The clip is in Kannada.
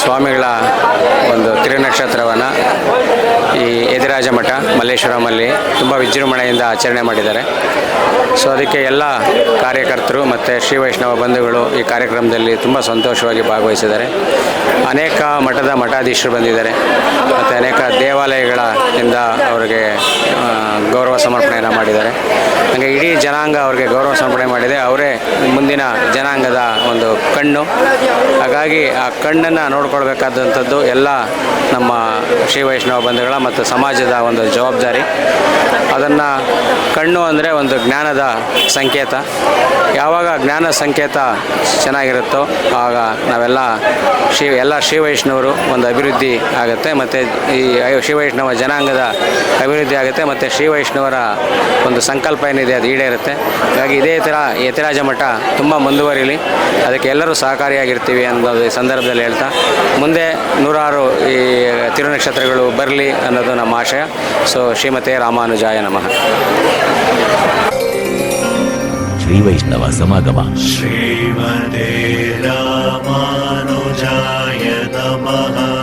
ಸ್ವಾಮಿಗಳ ಒಂದು ತಿರುನಕ್ಷತ್ರವನ್ನು ಈ ಎದಿರಾಜ ಮಠ ಮಲ್ಲೇಶ್ವರಮಲ್ಲಿ ತುಂಬ ವಿಜೃಂಭಣೆಯಿಂದ ಆಚರಣೆ ಮಾಡಿದ್ದಾರೆ. ಸೊ ಅದಕ್ಕೆ ಎಲ್ಲ ಕಾರ್ಯಕರ್ತರು ಮತ್ತು ಶ್ರೀ ವೈಷ್ಣವ ಬಂಧುಗಳು ಈ ಕಾರ್ಯಕ್ರಮದಲ್ಲಿ ತುಂಬ ಸಂತೋಷವಾಗಿ ಭಾಗವಹಿಸಿದ್ದಾರೆ. ಅನೇಕ ಮಠದ ಮಠಾಧೀಶರು ಬಂದಿದ್ದಾರೆ. ಮತ್ತು ಅನೇಕ ದೇವಾಲಯಗಳ ಇಂದ ಅವರಿಗೆ ಗೌರವ ಸಮರ್ಪಣೆಯನ್ನು ಮಾಡಿದ್ದಾರೆ. ಹಾಗೆ ಇಡೀ ಜನಾಂಗ ಅವರಿಗೆ ಗೌರವ ಸಮರ್ಪಣೆ ಮಾಡಿದೆ. ಅವರೇ ಮುಂದಿನ ಜನಾಂಗದ ಒಂದು ಕಣ್ಣು. ಹಾಗಾಗಿ ಆ ಕಣ್ಣನ್ನು ನೋಡ್ಕೊಳ್ಬೇಕಾದಂಥದ್ದು ಎಲ್ಲ ನಮ್ಮ ಶ್ರೀ ವೈಷ್ಣವ ಬಂಧುಗಳ ಮತ್ತು ಸಮಾಜದ ಒಂದು ಜವಾಬ್ದಾರಿ. ಅದನ್ನು ಕಣ್ಣು ಅಂದರೆ ಒಂದು ಜ್ಞಾನದ ಸಂಕೇತ. ಯಾವಾಗ ಜ್ಞಾನ ಸಂಕೇತ ಚೆನ್ನಾಗಿರುತ್ತೋ ಆಗ ನಾವೆಲ್ಲ ಶ್ರೀ, ಎಲ್ಲ ಶ್ರೀ ವೈಷ್ಣವರು ಒಂದು ಅಭಿವೃದ್ಧಿ ಆಗುತ್ತೆ. ಮತ್ತು ಈ, ಶ್ರೀ ವೈಷ್ಣವ ಜನಾಂಗದ ಅಭಿವೃದ್ಧಿ ಆಗುತ್ತೆ ಮತ್ತು ಶ್ರೀ ವೈಷ್ಣವರ ಒಂದು ಸಂಕಲ್ಪ ಏನಿದೆ ಅದು ಈಡೇರುತ್ತೆ. ಹಾಗಾಗಿ ಇದೇ ಥರ ಯತಿರಾಜ ಮಠ ತುಂಬ ಮುಂದುವರಿಲಿ. ಅದಕ್ಕೆ ಎಲ್ಲರೂ ಸಹಕಾರಿಯಾಗಿರ್ತೀವಿ ಅನ್ನೋದು ಈ ಸಂದರ್ಭದಲ್ಲಿ ಹೇಳ್ತಾ. ಮುಂದೆ ನೂರಾರು ಈ ತಿರುನಕ್ಷತ್ರಗಳು ಬರಲಿ ಅನ್ನೋದು ನಮ್ಮ ಆಶಯ. ಸೊ ಶ್ರೀಮತೆ ರಾಮಾನುಜಾಯ ನಮಃ. ಶ್ರೀ ವೈಷ್ಣವ ಸಮಾಗಮ. ಶ್ರೀಮದೇ ರಾಮಾನುಜಾಯ ನಮಃ.